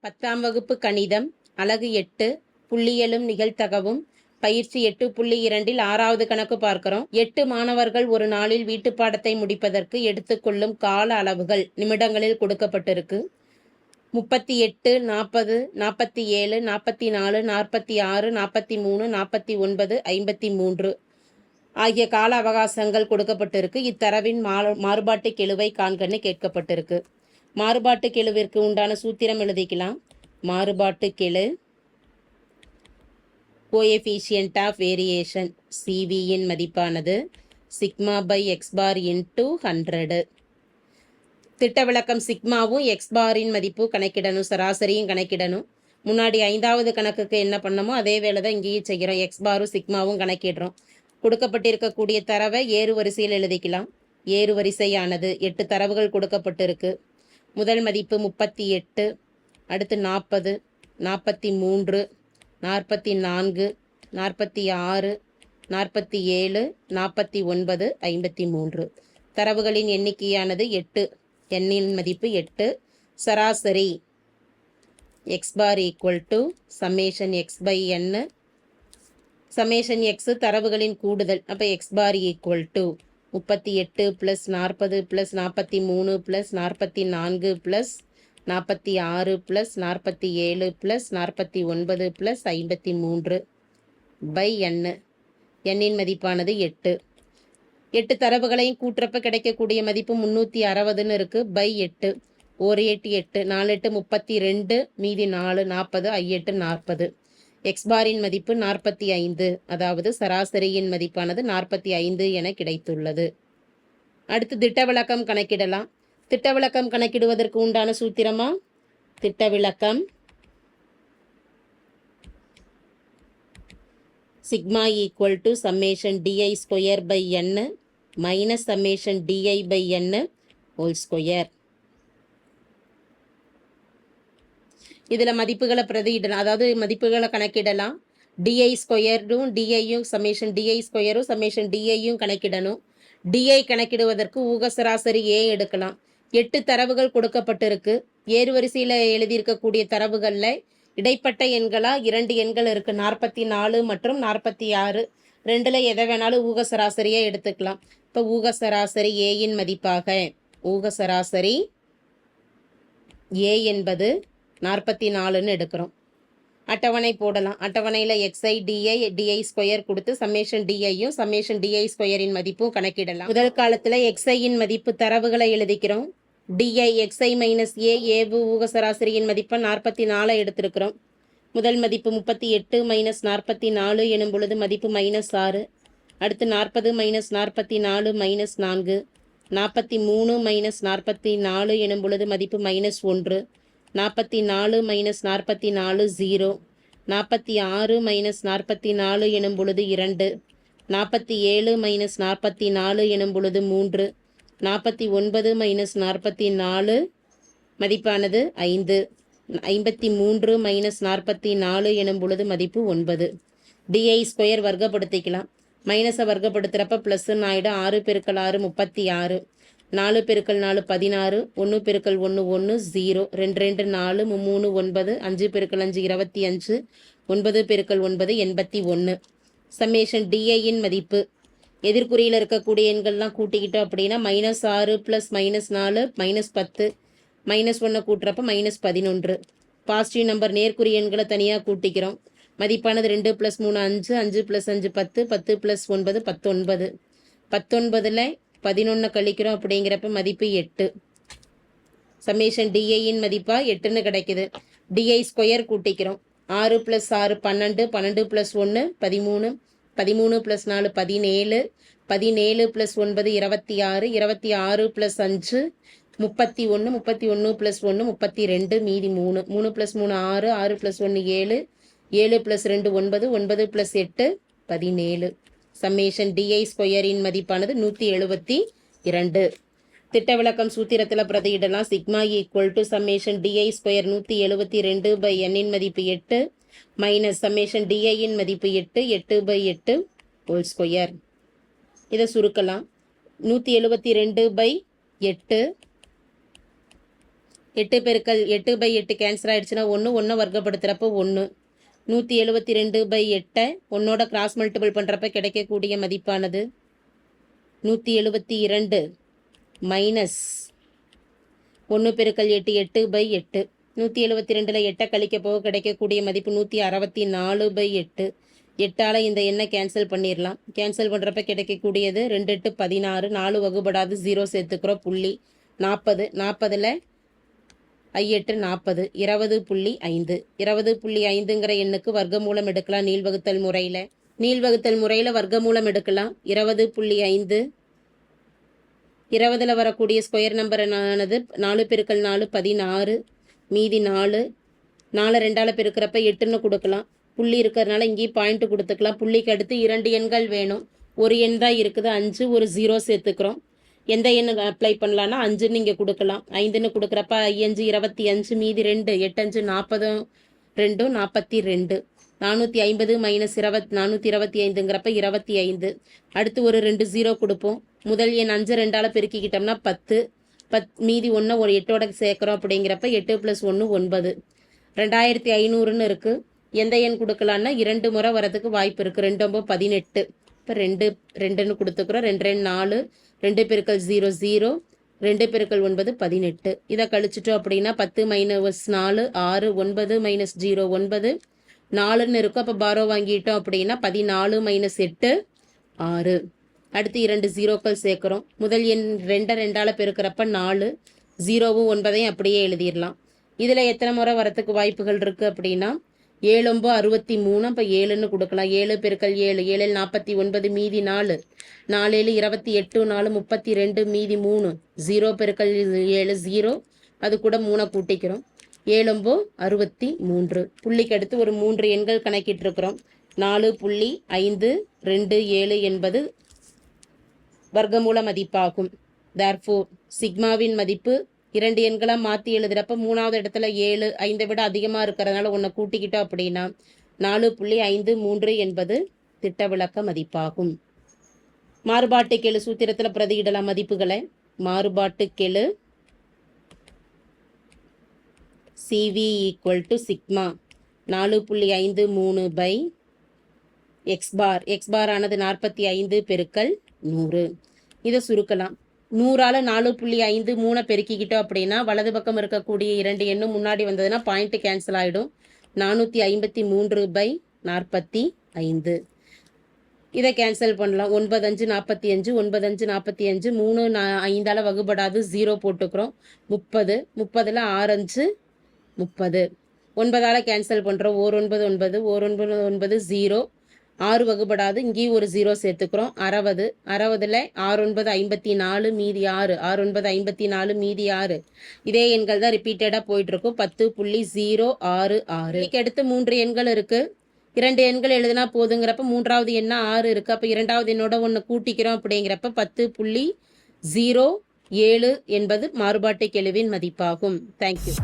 பத்தாம் வகுப்பு கணிதம் அலகு எட்டு புள்ளியலும் நிகழ்த்தகவும் பயிற்சி எட்டு புள்ளி இரண்டில் ஆறாவது கணக்கு பார்க்கிறோம். எட்டு மாணவர்கள் ஒரு நாளில் வீட்டு பாடத்தை முடிப்பதற்கு எடுத்துக்கொள்ளும் கால அளவுகள் நிமிடங்களில் கொடுக்கப்பட்டிருக்கு. முப்பத்தி எட்டு நாற்பது நாற்பத்தி ஏழு நாற்பத்தி நாலு நாற்பத்தி ஆறு நாற்பத்தி மூணு நாற்பத்தி ஒன்பது ஐம்பத்தி மூன்று ஆகிய கால அவகாசங்கள் கொடுக்கப்பட்டிருக்கு. இத்தரவின் மா- மாறுபாட்டு கெழுவை காண்கன்னு கேட்கப்பட்டிருக்கு. மாறுபாட்டு கெழுவிற்கு உண்டான சூத்திரம் எழுதிக்கலாம். மாறுபாட்டு கெழு கோஎஃபிஷியன்ட் ஆஃப் வேரியேஷன் சிவியின் மதிப்பானது sigma by x bar into hundred திட்ட விளக்கம் சிக்மாவும் எக்ஸ் பாரின் மதிப்பு கணக்கிடணும் சராசரியும் கணக்கிடணும். முன்னாடி ஐந்தாவது கணக்குக்கு என்ன பண்ணமோ அதே வேலை தான் இங்கேயும் செய்கிறோம். எக்ஸ் பாரும் சிக்மாவும் கணக்கிடுறோம். கொடுக்கப்பட்டிருக்கக்கூடிய தரவை ஏறு வரிசையில் எழுதிக்கலாம். ஏறு வரிசையானது எட்டு தரவுகள் கொடுக்கப்பட்டிருக்கு. முதல் மதிப்பு முப்பத்தி எட்டு அடுத்து நாற்பது நாற்பத்தி மூன்று நாற்பத்தி நான்கு நாற்பத்தி ஆறு நாற்பத்தி ஏழு நாற்பத்தி ஒன்பது ஐம்பத்தி மூன்று. தரவுகளின் எண்ணிக்கையானது எட்டு. எண்ணின் மதிப்பு எட்டு. சராசரி x bar equal to summation x by n summation x தரவுகளின் கூடுதல். அப்போ எக்ஸ் பார் ஈக்குவல் டு முப்பத்தி எட்டு ப்ளஸ் நாற்பது ப்ளஸ் நாற்பத்தி மூணு ப்ளஸ் நாற்பத்தி நான்கு ப்ளஸ் நாற்பத்தி ஆறு ப்ளஸ் நாற்பத்தி ஏழு ப்ளஸ் நாற்பத்தி ஒன்பது ப்ளஸ் ஐம்பத்தி மூன்று பை எண்ணு எண்ணின் மதிப்பானது எட்டு. எட்டு தரவுகளையும் கூட்டுறப்ப கிடைக்கக்கூடிய மதிப்பு முந்நூற்றி அறுபதுன்னு இருக்குது பை எட்டு. ஒரு எட்டு எட்டு. நாலு எட்டு முப்பத்தி ரெண்டு. மீதி நாலு நாற்பது. ஐயெட்டு நாற்பது. எக்ஸ் பாரின் மதிப்பு நாற்பத்தி ஐந்து அதாவது சராசரியின் மதிப்பானது நாற்பத்தி ஐந்து என கிடைத்துள்ளது. அடுத்து திட்ட விளக்கம் கணக்கிடலாம். திட்ட விளக்கம் கணக்கிடுவதற்கு உண்டான சூத்திரமா? திட்ட விளக்கம் sigma equal to summation d i square by n minus summation d i by n whole square இதில் மதிப்புகளை பிரதியிடலாம். அதாவது மதிப்புகளை கணக்கிடலாம். டிஐ ஸ்கொயரும் டிஐயும் சமேஷன் டிஐ ஸ்கொயரும் சமேஷன் டிஐயும் கணக்கிடணும். டிஐ கணக்கிடுவதற்கு ஊக சராசரி ஏ எடுக்கலாம். எட்டு தரவுகள் கொடுக்கப்பட்டிருக்கு. ஏறுவரிசையில் எழுதியிருக்கக்கூடிய தரவுகளில் இடைப்பட்ட எண்களா இரண்டு எண்கள் இருக்கு. நாற்பத்தி நாலு மற்றும் நாற்பத்தி ஆறு ரெண்டுல எதை வேணாலும் ஊக சராசரியை எடுத்துக்கலாம். இப்போ ஊக சராசரி ஏயின் மதிப்பாக. ஊக சராசரி ஏ என்பது நாற்பத்தி நாலுன்னு எடுக்கிறோம். அட்டவணை போடலாம். அட்டவணையில் x i d i d i square கொடுத்து சம்மேஷன் டிஐயும் சம்மேஷன் டிஐ ஸ்கொயரின் மதிப்பும் கணக்கிடலாம். முதல் காலத்தில் எக்ஸ்ஐயின் மதிப்பு தரவுகளை எழுதிக்கிறோம். D i x i minus A ஏவு ஊக சராசரியின் மதிப்பை நாற்பத்தி நாலை எடுத்திருக்கிறோம். முதல் மதிப்பு முப்பத்தி எட்டு மைனஸ் நாற்பத்தி நாலு எனும் பொழுது மதிப்பு மைனஸ் ஆறு. அடுத்து நாற்பது மைனஸ் நாற்பத்தி நாலு மைனஸ் நான்கு. நாற்பத்தி மூணு மைனஸ் நாற்பத்தி நாலு எனும் பொழுது மதிப்பு மைனஸ் ஒன்று. நாற்பத்தி நாலு மைனஸ் நாற்பத்தி நாலு ஜீரோ நாற்பத்தி ஆறு மைனஸ் நாற்பத்தி நாலு எனும் பொழுது இரண்டு. நாற்பத்தி ஏழு மைனஸ் நாற்பத்தி நாலு எனும் பொழுது மூன்று. நாற்பத்தி ஒன்பது மைனஸ் நாற்பத்தி நாலு மதிப்பானது ஐந்து. ஐம்பத்தி மூன்று மைனஸ் நாற்பத்தி நாலு எனும் பொழுது மதிப்பு ஒன்பது. டிஐ ஸ்கொயர் வர்க்கப்படுத்திக்கலாம். மைனஸை வர்க்கப்படுத்துகிறப்ப ப்ளஸ்ன்னு ஆகிடும் ஆறு பெருக்கள் ஆறு முப்பத்தி ஆறு நாலு பெருக்கல் நாலு பதினாறு ஒன்று பெருக்கல் ஒன்று ஒன்று ஜீரோ ரெண்டு ரெண்டு நாலு மூணு ஒன்பது அஞ்சு பெருக்கல் அஞ்சு இருபத்தி அஞ்சு ஒன்பது பெருக்கல் ஒன்பது எண்பத்தி ஒன்று சம்மேஷன் டிஐயின் மதிப்பு. எதிர்குறியில் இருக்கக்கூடிய எண்கள்லாம் கூட்டிக்கிட்டோம் அப்படின்னா மைனஸ் ஆறு ப்ளஸ் மைனஸ் நாலு மைனஸ் பத்து மைனஸ் ஒன்றை கூட்டுறப்ப மைனஸ் பதினொன்று. பாசிட்டிவ் நம்பர் நேர்குறி எண்களை தனியாக கூட்டிக்கிறோம். மதிப்பானது ரெண்டு ப்ளஸ் மூணு அஞ்சு அஞ்சு ப்ளஸ் அஞ்சு பத்து பத்து ப்ளஸ் ஒன்பது பத்தொன்பது. பத்தொன்பதில் பதினொன்று கழிக்கிறோம் அப்படிங்கிறப்ப மதிப்பு எட்டு. சம்மேஷன் டிஐயின் மதிப்பா எட்டுன்னு கிடைக்குது. டிஐ ஸ்கொயர் கூட்டிக்கிறோம். ஆறு ப்ளஸ் ஆறு பன்னெண்டு பன்னெண்டு ப்ளஸ் ஒன்று பதிமூணு பதிமூணு ப்ளஸ் நாலு பதினேழு பதினேழு ப்ளஸ் ஒன்பது இருபத்தி ஆறு இருபத்தி ஆறு ப்ளஸ் அஞ்சு முப்பத்தி ஒன்று முப்பத்தி ஒன்று ப்ளஸ் ஒன்று முப்பத்தி ரெண்டு மீதி மூணு. மூணு ப்ளஸ் மூணு ஆறு ஆறு ப்ளஸ் ஒன்று ஏழு ஏழு ப்ளஸ் ரெண்டு ஒன்பது ஒன்பது ப்ளஸ் எட்டு பதினேழு. சம்மேஷன் டிஐ ஸ்கொயரின் மதிப்பானது நூற்றி எழுபத்தி இரண்டு. திட்ட விளக்கம் சூத்திரத்தில் பிரதியிடலாம். Sigma equal to summation d i square நூற்றி எழுபத்தி ரெண்டு பை எண்ணின் மதிப்பு எட்டு மைனஸ் சம்மேஷன் டிஐயின் மதிப்பு எட்டு எட்டு பை எட்டு ஹோல் ஸ்கொயர் இதை சுருக்கலாம். நூற்றி எழுபத்தி ரெண்டு பை எட்டு. எட்டு பெருக்கல் எட்டு பை எட்டு கேன்சல் ஆயிடுச்சுன்னா ஒன்று ஒன்றை வர்க்கப்படுத்துகிறப்போ ஒன்று நூற்றி எழுபத்தி ரெண்டு பை எட்டை. ஒன்னோட கிராஸ் மல்டிபிள் பண்ணுறப்ப கிடைக்கக்கூடிய மதிப்பானது நூற்றி எழுபத்தி இரண்டு மைனஸ் ஒன்று பெருக்கல் எட்டு எட்டு பை எட்டு. நூற்றி எழுபத்தி ரெண்டில் எட்டை கழிக்க போக கிடைக்கக்கூடிய மதிப்பு நூற்றி அறுபத்தி நாலு பை எட்டு. எட்டால் இந்த எண்ணை கேன்சல் பண்ணிடலாம் கேன்சல் பண்ணுறப்ப கிடைக்கக்கூடியது ரெண்டு எட்டு பதினாறு. நாலு வகுபடாது ஜீரோ சேர்த்துக்கிறோம் புள்ளி நாற்பது. நாற்பதில் ஐயெட்டு நாற்பது இருபது புள்ளி ஐந்து. இருபது புள்ளி ஐந்துங்கிற எண்ணுக்கு வர்க்கமூலம் எடுக்கலாம் நீள்வகுத்தல் முறையில். நீள்வகுத்தல் முறையில் வர்க்கமூலம் எடுக்கலாம். இருபது புள்ளி ஐந்து. இருபதில் வரக்கூடிய ஸ்கொயர் நம்பர் ஆனது நாலு பெருக்கல் நாலு பதினாறு மீதி நாலு. நாலு ரெண்டால் பெருக்கிறப்ப எட்டுன்னு கொடுக்கலாம். புள்ளி இருக்கிறதுனால இங்கேயும் பாயிண்ட்டு கொடுத்துக்கலாம். புள்ளிக்கு அடுத்து இரண்டு எண்கள் வேணும். ஒரு எண் தான் இருக்குது. அஞ்சு ஒரு ஜீரோ சேர்த்துக்கிறோம். எந்த எண் அப்ளை பண்ணலான்னா அஞ்சுன்னு நீங்கள் கொடுக்கலாம். ஐந்துன்னு கொடுக்குறப்ப ஐயஞ்சு இருபத்தி அஞ்சு மீதி ரெண்டு எட்டஞ்சு நாற்பதும் ரெண்டும் நாற்பத்தி ரெண்டு. நானூற்றி ஐம்பது மைனஸ் இருபத் நானூற்றி இருபத்தி ஐந்துங்கிறப்ப இருபத்தி ஐந்து. அடுத்து ஒரு ரெண்டு ஜீரோ கொடுப்போம். முதல் எண் அஞ்சு ரெண்டால் பெருக்கிக்கிட்டோம்னா பத்து. பத் மீதி ஒன்று ஒரு எட்டோட சேர்க்குறோம் அப்படிங்கிறப்ப எட்டு ப்ளஸ் ஒன்று ஒன்பது. ரெண்டாயிரத்தி ஐநூறுன்னு இருக்குது எந்த எண் கொடுக்கலான்னா இரண்டு முறை வரதுக்கு வாய்ப்பு இருக்குது ரெண்டு ஒம்பது பதினெட்டு. இப்போ ரெண்டு ரெண்டுன்னு கொடுத்துக்குறோம். ரெண்டு ரெண்டு நாலு. ரெண்டு பெருக்கள் ஜீரோ ஜீரோ ரெண்டு பெருக்கள் ஒன்பது பதினெட்டு. இதை கழிச்சிட்டோம் அப்படின்னா பத்து மைனஸ் நாலு ஆறு ஒன்பது மைனஸ் ஜீரோ ஒன்பது. நாலுன்னு இருக்கும் அப்போ பாரோ வாங்கிட்டோம் அப்படின்னா பதினாலு மைனஸ் எட்டு ஆறு. அடுத்து இரண்டு ஜீரோக்கள் சேர்க்குறோம். முதல் எண் ரெண்டை ரெண்டால் பெருக்கிறப்ப நாலு. ஜீரோவும் ஒன்பதையும் அப்படியே எழுதிடலாம். இதில் எத்தனை முறை வரத்துக்கு வாய்ப்புகள் இருக்குது அப்படின்னா ஏழொம்போ அறுபத்தி மூணு அப்போ ஏழுன்னு கொடுக்கலாம். ஏழு பெருக்கல் ஏழு ஏழில் நாற்பத்தி ஒன்பது மீதி நாலு. நாலேழு இருபத்தி எட்டு நாலு முப்பத்தி ரெண்டு மீதி மூணு. ஜீரோ பெருக்கல் ஏழு ஜீரோ. அது கூட மூணை கூட்டிக்கிறோம். ஏழொம்போ அறுபத்தி மூன்று. புள்ளிக்கு அடுத்து ஒரு மூன்று எண்கள் கணக்கிட்டிருக்கிறோம். நாலு புள்ளி ஐந்து ரெண்டு ஏழு என்பது வர்க்கமூல மதிப்பாகும். தேர்ஃபோர் சிக்மாவின் மதிப்பு இரண்டு எண்களாக மாற்றி எழுதுறப்ப மூணாவது இடத்துல ஏழு ஐந்தை விட அதிகமாக இருக்கிறதுனால ஒன்றை கூட்டிக்கிட்டோம் அப்படின்னா நாலு புள்ளி ஐந்து மூன்று என்பது திட்ட விளக்க மதிப்பாகும். மாறுபாட்டு கெழு சூத்திரத்தில் பிரதியிடலாம் மதிப்புகளை. மாறுபாட்டு கெழு சிவி ஈக்குவல் டு சிக்மா நாலு புள்ளி ஐந்து மூணு by x bar x bar ஆனது நாற்பத்தி ஐந்து பெருக்கல் நூறு. இதை சுருக்கலாம். நூறால் நாலு புள்ளி ஐந்து மூணை பெருக்கிக்கிட்டோம் அப்படின்னா வலது பக்கம் இருக்கக்கூடிய இரண்டு எண்ணும் முன்னாடி வந்ததுன்னா பாயிண்ட்டு கேன்சல் ஆகிடும் நானூற்றி ஐம்பத்தி மூன்று பை நாற்பத்தி ஐந்து. இதை கேன்சல் பண்ணலாம். ஒன்பது அஞ்சு நாற்பத்தி அஞ்சு ஒன்பது அஞ்சு நாற்பத்தி அஞ்சு மூணு நா ஐந்தால் வகுபடாது ஜீரோ போட்டுக்கிறோம். முப்பது முப்பதில் ஆறு அஞ்சு முப்பது. ஒன்பதால் கேன்சல் பண்ணுறோம் ஓர் ஒன்பது ஒன்பது. ஓர் ஒன்பது ஒன்பது ஜீரோ ஆறு வகுபடாது இங்கேயும் ஒரு ஜீரோ சேர்த்துக்கிறோம். அறுபது அறுபதுல ஆறு ஒன்பது ஐம்பத்தி நாலு மீதி ஆறு ஆறு ஒன்பது ஐம்பத்தி நாலு மீதி ஆறு. இதே எண்கள் தான் ரிப்பீட்டடாக போயிட்டு இருக்கும் பத்து புள்ளி ஜீரோ ஆறு ஆறு. இதுக்கு அடுத்து மூன்று எண்கள் இருக்கு. இரண்டு எண்கள் எழுதினா போதுங்கிறப்ப மூன்றாவது எண்ணா ஆறு இருக்கு. அப்போ இரண்டாவது எண்ணோட ஒன்று கூட்டிக்கிறோம் அப்படிங்கிறப்ப பத்து புள்ளி ஜீரோ ஏழு என்பது மாறுபாட்டு கெழுவின் மதிப்பாகும். தேங்க்யூ